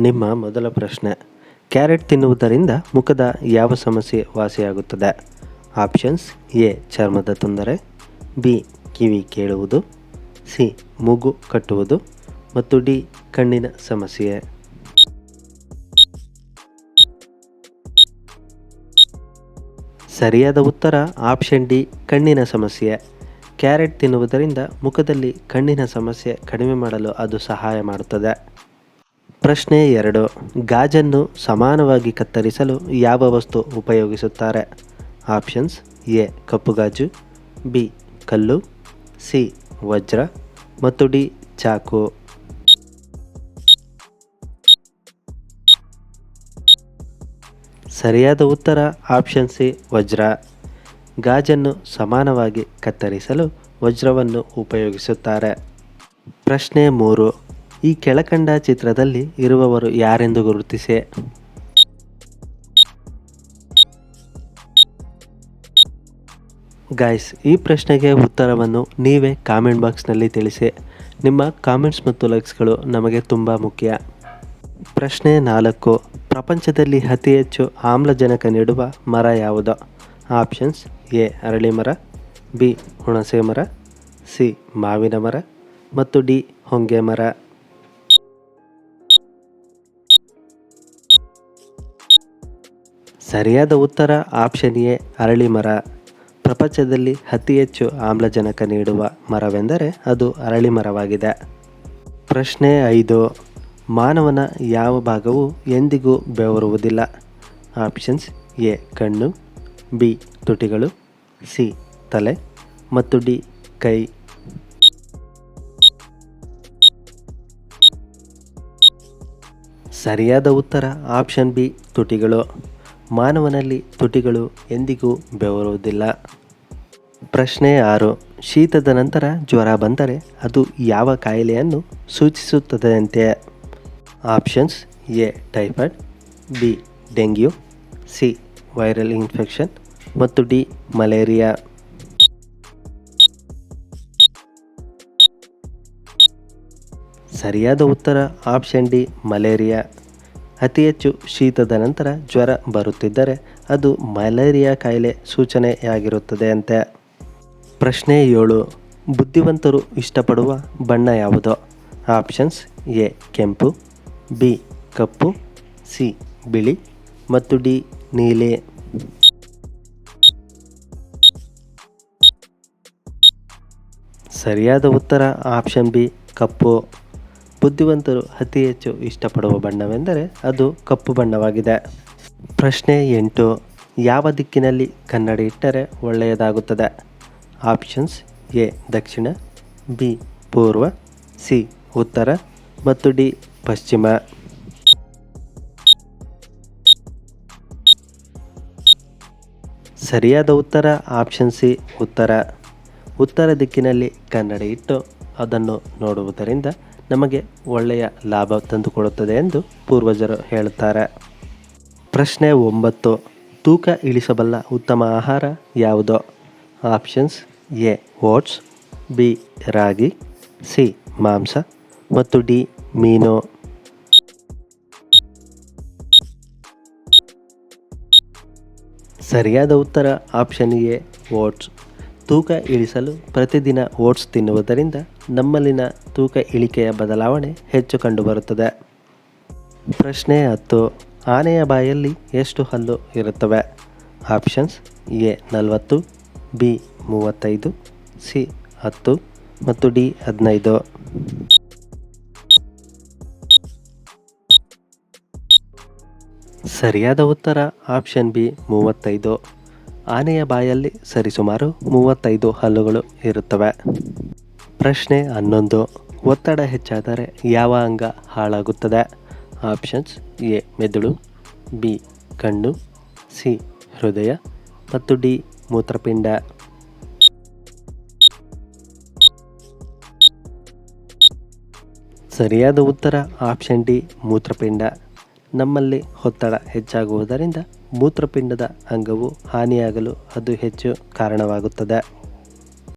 ನಿಮ್ಮ ಮೊದಲ ಪ್ರಶ್ನೆ. ಕ್ಯಾರೆಟ್ ತಿನ್ನುವುದರಿಂದ ಮುಖದ ಯಾವ ಸಮಸ್ಯೆ ವಾಸಿಯಾಗುತ್ತದೆ? ಆಪ್ಷನ್ಸ್ ಎ, ಚರ್ಮದ ತೊಂದರೆ, ಬಿ, ಕಿವಿ ಕೇಳುವುದು, ಸಿ, ಮೂಗು ಕಟ್ಟುವುದು ಮತ್ತು ಡಿ, ಕಣ್ಣಿನ ಸಮಸ್ಯೆ. ಸರಿಯಾದ ಉತ್ತರ ಆಪ್ಷನ್ ಡಿ, ಕಣ್ಣಿನ ಸಮಸ್ಯೆ. ಕ್ಯಾರೆಟ್ ತಿನ್ನುವುದರಿಂದ ಮುಖದಲ್ಲಿ ಕಣ್ಣಿನ ಸಮಸ್ಯೆ ಕಡಿಮೆ ಮಾಡಲು ಅದು ಸಹಾಯ ಮಾಡುತ್ತದೆ. ಪ್ರಶ್ನೆ ಎರಡು. ಗಾಜನ್ನು ಸಮಾನವಾಗಿ ಕತ್ತರಿಸಲು ಯಾವ ವಸ್ತು ಉಪಯೋಗಿಸುತ್ತಾರೆ? Options A. ಕಪ್ಪು ಗಾಜು, ಬಿ. ಕಲ್ಲು, ಸಿ. ವಜ್ರ ಮತ್ತು ಡಿ. ಚಾಕು. ಸರಿಯಾದ ಉತ್ತರ ಆಪ್ಷನ್ ಸಿ. ವಜ್ರ. ಗಾಜನ್ನು ಸಮಾನವಾಗಿ ಕತ್ತರಿಸಲು ವಜ್ರವನ್ನು ಉಪಯೋಗಿಸುತ್ತಾರೆ. ಪ್ರಶ್ನೆ ಮೂರು. ಈ ಕೆಳಕಂಡ ಚಿತ್ರದಲ್ಲಿ ಇರುವವರು ಯಾರೆಂದು ಗುರುತಿಸಿ. ಗಾಯ್ಸ್ ಈ ಪ್ರಶ್ನೆಗೆ ಉತ್ತರವನ್ನು ನೀವೇ ಕಾಮೆಂಟ್ ಬಾಕ್ಸ್ನಲ್ಲಿ ತಿಳಿಸಿ. ನಿಮ್ಮ ಕಾಮೆಂಟ್ಸ್ ಮತ್ತು ಲೈಕ್ಸ್ಗಳು ನಮಗೆ ತುಂಬ ಮುಖ್ಯ. ಪ್ರಶ್ನೆ ನಾಲ್ಕು, ಪ್ರಪಂಚದಲ್ಲಿ ಅತಿ ಹೆಚ್ಚು ಆಮ್ಲಜನಕ ನೀಡುವ ಮರ ಯಾವುದು? ಆಪ್ಷನ್ಸ್ ಎ, ಅರಳಿ ಮರ, ಬಿ, ಹುಣಸೆ ಮರ, ಸಿ, ಮಾವಿನ ಮರ, ಮತ್ತು ಡಿ, ಹೊಂಗೆ ಮರ. ಸರಿಯಾದ ಉತ್ತರ ಆಪ್ಷನ್ ಎ ಅರಳಿ ಮರ. ಪ್ರಪಂಚದಲ್ಲಿ ಅತಿ ಹೆಚ್ಚು ಆಮ್ಲಜನಕ ನೀಡುವ ಮರವೆಂದರೆ ಅದು ಅರಳಿ ಮರವಾಗಿದೆ. ಪ್ರಶ್ನೆ ಐದು, ಮಾನವನ ಯಾವ ಭಾಗವು ಎಂದಿಗೂ ಬೆವರುವುದಿಲ್ಲ? ಆಪ್ಷನ್ಸ್ ಎ, ಕಣ್ಣು, ಬಿ, ತುಟಿಗಳು, ಸಿ, ತಲೆ ಮತ್ತು ಡಿ, ಕೈ. ಸರಿಯಾದ ಉತ್ತರ ಆಪ್ಷನ್ ಬಿ, ತುಟಿಗಳು. ಮಾನವನಲ್ಲಿ ತುಟಿಗಳು ಎಂದಿಗೂ ಬೆವರುವುದಿಲ್ಲ ಪ್ರಶ್ನೆ ಆರು, ಶೀತದ ನಂತರ ಜ್ವರ ಬಂದರೆ ಅದು ಯಾವ ಕಾಯಿಲೆಯನ್ನು ಸೂಚಿಸುತ್ತದೆಯಂತೆ options A, typhoid, B, dengue, C, viral infection ಮತ್ತು ಡಿ, ಮಲೇರಿಯಾ. ಸರಿಯಾದ ಉತ್ತರ ಆಪ್ಷನ್ ಡಿ, ಮಲೇರಿಯಾ. ಅತಿ ಹೆಚ್ಚು ಶೀತದ ನಂತರ ಜ್ವರ ಬರುತ್ತಿದ್ದರೆ ಅದು ಮಲೇರಿಯಾ ಕಾಯಿಲೆ ಸೂಚನೆಯಾಗಿರುತ್ತದೆ ಅಂತೆ ಪ್ರಶ್ನೆ ಏಳು, ಬುದ್ಧಿವಂತರು ಇಷ್ಟಪಡುವ ಬಣ್ಣ ಯಾವುದು? ಆಪ್ಷನ್ಸ್ ಎ, ಕೆಂಪು, ಬಿ, ಕಪ್ಪು, ಸಿ, ಬಿಳಿ ಮತ್ತು ಡಿ, ನೀಲಿ. ಸರಿಯಾದ ಉತ್ತರ ಆಪ್ಷನ್ ಬಿ, ಕಪ್ಪು. ಬುದ್ಧಿವಂತರು ಅತಿ ಹೆಚ್ಚು ಇಷ್ಟಪಡುವ ಬಣ್ಣವೆಂದರೆ ಅದು ಕಪ್ಪು ಬಣ್ಣವಾಗಿದೆ. ಪ್ರಶ್ನೆ ಎಂಟು, ಯಾವ ದಿಕ್ಕಿನಲ್ಲಿ ಕನ್ನಡಿ ಇಟ್ಟರೆ ಒಳ್ಳೆಯದಾಗುತ್ತದೆ? ಆಪ್ಷನ್ಸ್ ಎ, ದಕ್ಷಿಣ, ಬಿ, ಪೂರ್ವ, ಸಿ, ಉತ್ತರ ಮತ್ತು ಡಿ, ಪಶ್ಚಿಮ. ಸರಿಯಾದ ಉತ್ತರ? ಆಪ್ಷನ್ ಸಿ, ಉತ್ತರ. ಉತ್ತರ ದಿಕ್ಕಿನಲ್ಲಿ ಕನ್ನಡಿ ಇಟ್ಟು ಅದನ್ನು ನೋಡುವುದರಿಂದ ನಮಗೆ ಒಳ್ಳೆಯ ಲಾಭ ತಂದುಕೊಡುತ್ತದೆ ಎಂದು ಪೂರ್ವಜರು ಹೇಳುತ್ತಾರೆ. ಪ್ರಶ್ನೆ ಒಂಬತ್ತು. ತೂಕ ಇಳಿಸಬಲ್ಲ ಉತ್ತಮ ಆಹಾರ ಯಾವುದೋ? ಆಪ್ಷನ್ಸ್ ಎ, ಓಟ್ಸ್, ಬಿ, ರಾಗಿ, ಸಿ, ಮಾಂಸ ಮತ್ತು ಡಿ, ಮೀನು. ಸರಿಯಾದ ಉತ್ತರ ಆಪ್ಷನ್ ಎ, ಓಟ್ಸ್. ತೂಕ ಇಳಿಸಲು ಪ್ರತಿದಿನ ಓಟ್ಸ್ ತಿನ್ನುವುದರಿಂದ ನಮ್ಮಲ್ಲಿನ ತೂಕ ಇಳಿಕೆಯ ಬದಲಾವಣೆ ಹೆಚ್ಚು ಕಂಡುಬರುತ್ತದೆ. ಪ್ರಶ್ನೆ ಹತ್ತು. ಆನೆಯ ಬಾಯಲ್ಲಿ ಎಷ್ಟು ಹಲ್ಲು ಇರುತ್ತವೆ? ಆಪ್ಷನ್ಸ್ ಎ ನಲವತ್ತು, ಬಿ ಮೂವತ್ತೈದು, ಸಿ ಹತ್ತು ಮತ್ತು ಡಿ ಹದಿನೈದು. ಸರಿಯಾದ ಉತ್ತರ ಆಪ್ಷನ್ ಬಿ ಮೂವತ್ತೈದು. ಆನೆಯ ಬಾಯಲ್ಲಿ ಸರಿಸುಮಾರು ಮೂವತ್ತೈದು ಹಲ್ಲುಗಳು ಇರುತ್ತವೆ. ಪ್ರಶ್ನೆ ಹನ್ನೊಂದು. ಒತ್ತಡ ಹೆಚ್ಚಾದರೆ ಯಾವ ಅಂಗ ಹಾಳಾಗುತ್ತದೆ? ಆಪ್ಷನ್ಸ್ ಎ, ಮೆದುಳು, ಬಿ, ಕಣ್ಣು, ಸಿ, ಹೃದಯ ಮತ್ತು ಡಿ, ಮೂತ್ರಪಿಂಡ. ಸರಿಯಾದ ಉತ್ತರ ಆಪ್ಷನ್ ಡಿ, ಮೂತ್ರಪಿಂಡ. ನಮ್ಮಲ್ಲಿ ಒತ್ತಡ ಹೆಚ್ಚಾಗುವುದರಿಂದ ಮೂತ್ರಪಿಂಡದ ಅಂಗವು ಹಾನಿಯಾಗಲು ಅದು ಹೆಚ್ಚು ಕಾರಣವಾಗುತ್ತದೆ.